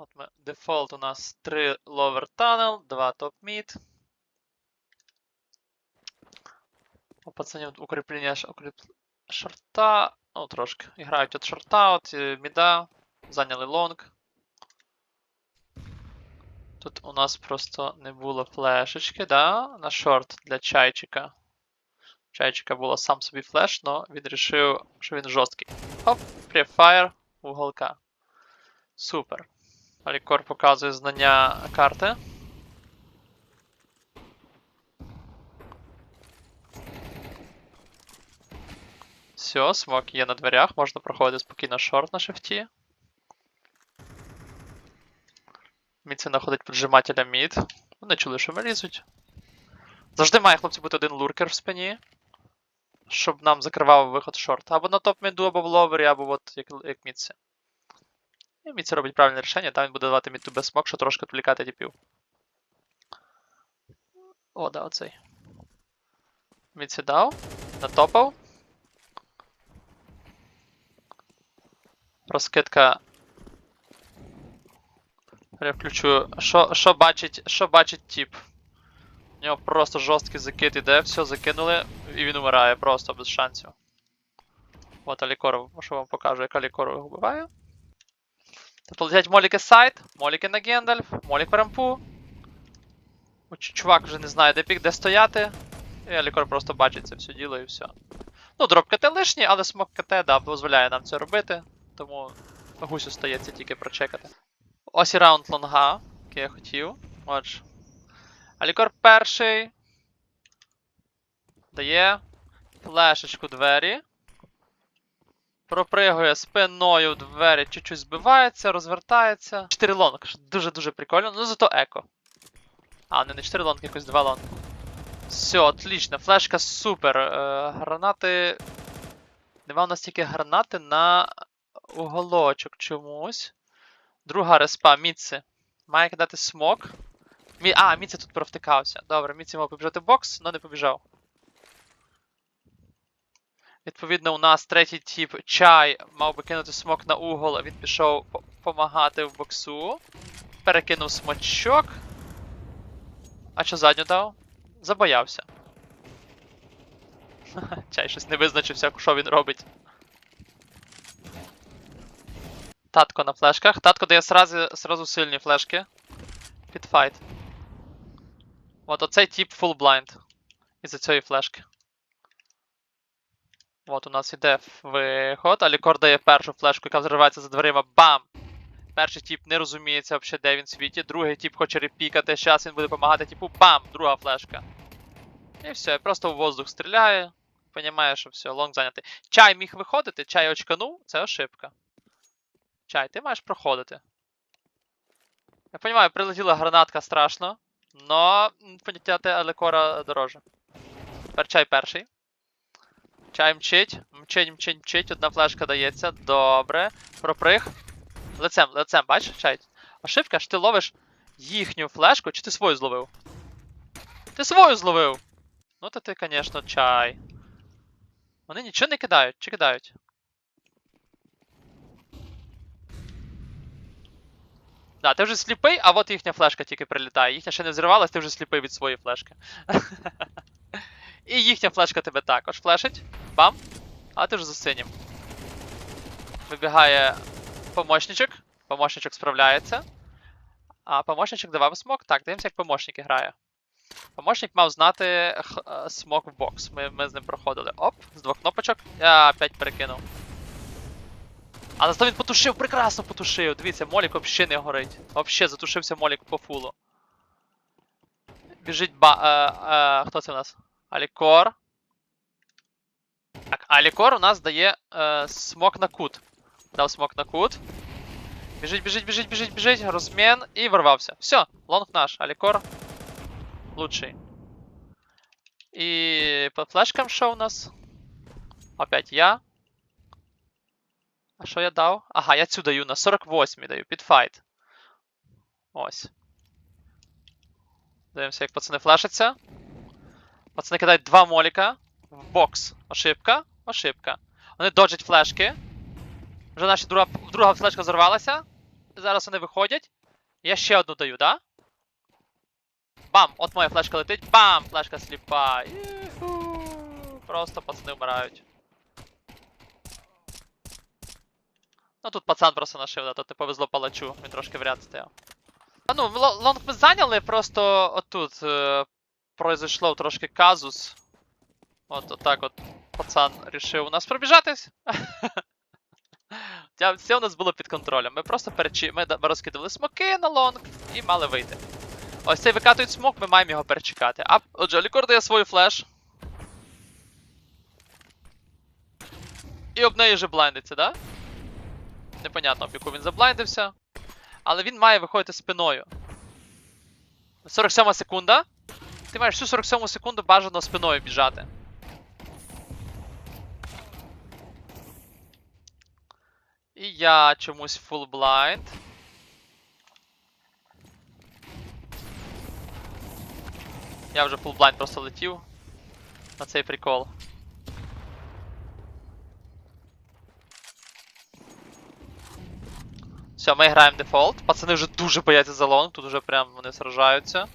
От ми, дефолт у нас 3 lower tunnel, 2 top mid. У пацанів укріплення укріп... шорта. Ну, трошки. Грають от шорта, от е, міда. Зайняли лонг. Тут у нас просто не було флешечки, да? На шорт для чайчика. Чайчика було сам собі флеш, но він рішив, що він жорсткий. Хоп, префайр, уголка. Супер. Алікор показує знання карти. Все, смок є на дверях, можна проходити спокійно шорт на шифті. Міці знаходить поджимателя мід. Вони чули, що ми лізуть. Завжди має хлопці бути один луркер в спині. Щоб нам закривав виход шорт. Або на топ міду, або в ловері, або от як, як Міці. І Міці робить правильне рішення, там він буде давати мід без смок, що трошки відвлікати тіпів. О, да, оцей. Міці дав. Натопав. Розкидка. Я включу. Що, що бачить, що бачить тіп? У нього просто жорсткий закид іде, все закинули, і він умирає просто без шансів. От Алікор, що вам покажу, як Алікор його вбиває. Тут летять моліки сайт, моліки на Гендальф, молік рампу. Чувак вже не знає, де пік, де стояти. І Алікор просто бачить це все діло і все. Ну, дроп КТ лишній, але смок КТ, да, дозволяє нам це робити. Тому гусю стається тільки прочекати. Ось і раунд лонга, який я хотів. Отже. Алікор перший. Дає флешечку двері. Пропригує спиною в двері, чуть-чуть збивається, розвертається. 4 лонг, дуже-дуже прикольно. Ну зато еко. А, не, не 4 лонг, якось 2 лонг. Все, отлично. Флешка супер. Е, гранати. Нема у нас тільки гранати на уголочок чомусь. Друга респа, Міці. Має кидати смок. Мі... А, Міці тут провтикався. Добре, Міці мав побіжати в бокс, але не побіжав. Відповідно, у нас третій тип чай мав би кинути смок на угол, а він пішов допомагати в боксу. Перекинув смочок. А що задню дав? Забоявся. Чай щось не визначився, що він робить. Татко на флешках. Татко дає сразу, сразу сильні флешки. Під файт. От оцей тип full blind. Із-за цієї флешки. От у нас іде виход, а лікор дає першу флешку, яка взривається за дверима. Бам! Перший тип не розуміється взагалі, де він світі. Другий тип хоче репікати, зараз він буде допомагати типу. Бам! Друга флешка. І все, просто в воздух стріляє. Понімає, що все, лонг зайнятий. Чай міг виходити, чай очканув, це ошибка. Чай, ти маєш проходити. Я розумію, прилетіла гранатка страшно, но поняття Алекора дороже. Тепер чай перший. Чай мчить, мчить, мчить, мчить, одна флешка дається. Добре. Проприг. Лицем, лицем, бачиш, чай. Ошибка, що ти ловиш їхню флешку, чи ти свою зловив? Ти свою зловив! Ну то ти, звісно, чай. Вони нічого не кидають, чи кидають? Да, ти вже сліпий, а от їхня флешка тільки прилітає. Їхня ще не взривалась, ти вже сліпий від своєї флешки. І їхня флешка тебе також флешить. Бам. А ти вже за синім. Вибігає помощничок. Помощничок справляється. А помощничок давав смок. Так, дивимося, як помощник грає. Помощник мав знати е, смок в бокс. Ми, ми з ним проходили. Оп, з двох кнопочок. Я опять перекинув. Але зато він потушив, прекрасно потушив. Дивіться, молік взагалі не горить. Взагалі затушився молік по фулу. Біжить ба. Е, е, хто це у нас? Алікор. Так, Алікор у нас дає е, смок на кут. Дав смок на кут. Біжить, біжить, біжить, біжить, біжить, розмін і ворвався. Все, лонг наш. Алікор. Лучший. І по флешкам що у нас? Опять я. А що я дав? Ага, я цю даю на 48 даю, під файт. Ось. Дивимося, як пацани флешаться. Пацани кидають два моліка в бокс. Ошибка, ошибка. Вони доджать флешки. Вже наша друга, друга флешка взорвалася. Зараз вони виходять. Я ще одну даю, да? Бам! От моя флешка летить. Бам! Флешка сліпа. Іху. Просто пацани вмирають. Ну тут пацан просто нашив, да, тут не повезло палачу, він трошки в ряд стояв. А ну, ло- лонг ми зайняли, просто отут е, произошло трошки казус. От отак от пацан рішив у нас пробіжатись. Все у нас було під контролем. Ми просто перечі... ми розкидали смоки на лонг і мали вийти. Ось цей викатують смок, ми маємо його перечекати. А, отже, Лікор дає свою флеш. І об неї вже блайндиться, да? Непонятно, об яку він заблайндився. Але він має виходити спиною. 47 секунда. Ти маєш всю 47 секунду бажано спиною біжати. І я чомусь full blind. Я вже full blind просто летів на цей прикол. Все, ми граємо дефолт. Пацани вже дуже бояться за лонг, тут вже прям вони сражаються.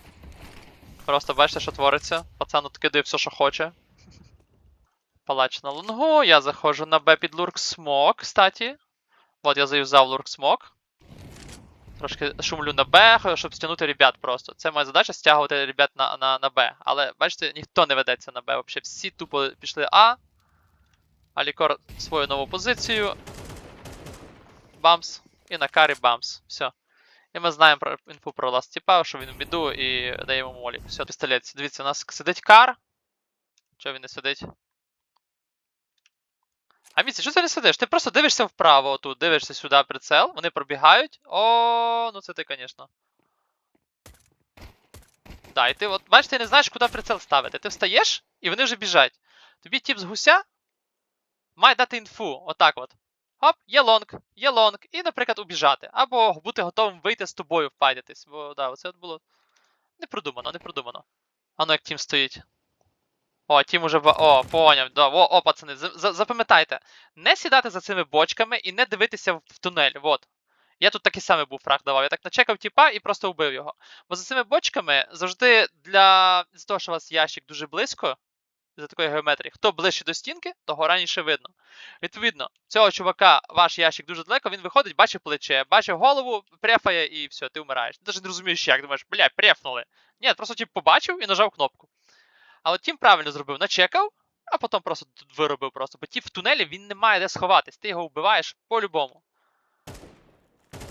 Просто бачите, що твориться. Пацан откидає все, що хоче. Палач на лонгу, я заходжу на Б під лурк смок, кстати. От я заюзав лурк смок. Трошки шумлю на Б, щоб стягнути ребят просто. Це моя задача стягувати ребят на, на, на Б. Але бачите, ніхто не ведеться на Б. Взагалі всі тупо пішли А. Алікор свою нову позицію. Бамс. І на карі бамс. Все. І ми знаємо про інфу про ласт тіпа, що він в біду і даємо молі. Все, пістолет. Дивіться, у нас сидить кар. Чого він не сидить? А Міці, що ти не сидиш? Ти просто дивишся вправо отут, дивишся сюди прицел, вони пробігають. О, ну це ти, звісно. Да, і ти от, бачиш, ти не знаєш, куди прицел ставити. Ти встаєш, і вони вже біжать. Тобі тіп з гуся має дати інфу. Отак от. Хоп, є лонг, є лонг, і, наприклад, убіжати. Або бути готовим вийти з тобою вфайтитись. Бо да, оце от було не продумано, не продумано. А ну як тім стоїть. О, тім уже. О, поняв. Да, о, о, пацани, за- за- запам'ятайте, не сідати за цими бочками і не дивитися в, тунель. Вот. Я тут такий самий був фраг давав. Я так начекав тіпа і просто вбив його. Бо за цими бочками завжди для з того, що у вас ящик дуже близько, за такої геометрії, хто ближче до стінки, того раніше видно. Відповідно, цього чувака ваш ящик дуже далеко, він виходить, бачить плече, бачить голову, префає і все, ти вмираєш. Ти навіть не розумієш, як думаєш, бля, префнули. Ні, просто тип побачив і нажав кнопку. А от тім правильно зробив, начекав, а потім просто виробив просто. Бо тіп в тунелі він не має де сховатись, ти його вбиваєш по-любому.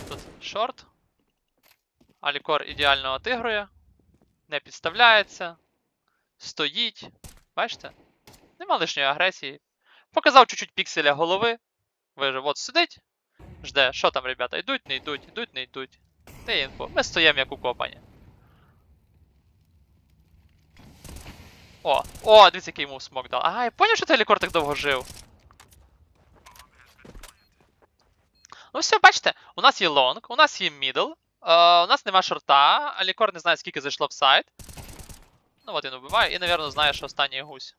Тут шорт. Алікор ідеально отигрує. Не підставляється. Стоїть. Бачите? Нема лишньої агресії. Показав чуть-чуть пікселя голови. Вижив, от сидить. Жде, що там, ребята, йдуть, не йдуть, йдуть, не йдуть. Ти інфо. Ми стоїмо як укопані. О, о, дивіться, який йому смок дав. Ага, я поняв, що телікор так довго жив. Ну все, бачите, у нас є лонг, у нас є мідл, е, у нас нема шорта, а лікор не знає, скільки зайшло в сайт. Ну от він убиває, і, напевно, знає, що останній гусь.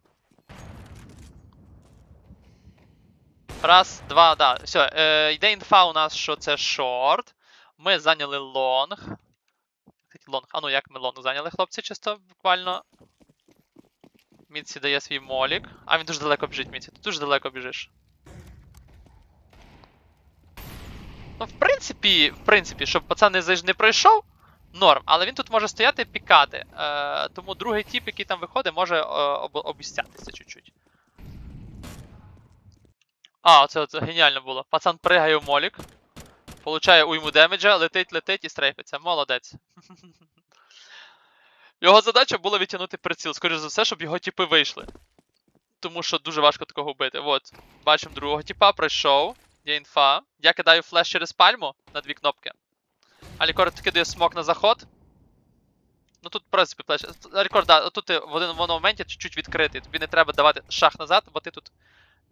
Раз, два, да. Все, е, йде інфа у нас, що це шорт. Ми зайняли лонг. Лонг. А ну як ми лонг зайняли, хлопці, чисто буквально. Міці дає свій молік. А він дуже далеко біжить, Міці. Ти дуже далеко біжиш. Ну, в принципі, в принципі, щоб пацан не, не пройшов, норм, але він тут може стояти і пікати. Е, тому другий тип, який там виходить, може е, об, обіцятися чуть-чуть. А, це, це геніально було. Пацан пригає в молік. Получає уйму демеджа, летить, летить і стрейфиться. Молодець. Його задача була відтягнути приціл, скоріш за все, щоб його тіпи вийшли. Тому що дуже важко такого вбити. От, бачимо другого тіпа, пройшов. Є інфа. Я кидаю флеш через пальму на дві кнопки. Алікор кидає смок на заход. Ну тут, в принципі, флеш. Алікор, да, тут ти в один в моменті чуть-чуть відкритий. Тобі не треба давати шах назад, бо ти тут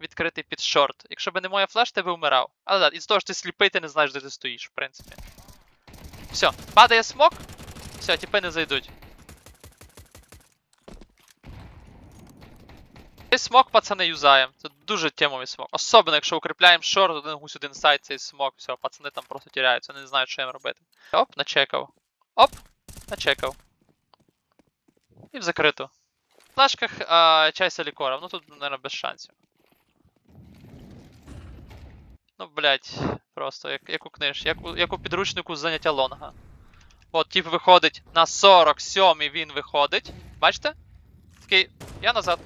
відкритий під шорт. Якщо б не моя флеш, ти би вмирав. Але да, із того що ти сліпий, ти не знаєш, де ти стоїш, в принципі. Все, падає смок. Все, тіпи не зайдуть. Смок, пацани, юзаємо. Це дуже темовий смок. Особливо, якщо укріпляємо шорт, один гусь, один сайт, цей смок, все, пацани там просто тіряються, не знають, що їм робити. Оп, начекав. Оп, начекав. І в закриту. В флешках а, чайся лікором, ну тут, мабуть, без шансів. Ну, блять, просто як, як у книж, як як у підручнику заняття лонга. От, тип виходить на 47-й він виходить. Бачите? Такий, я назад.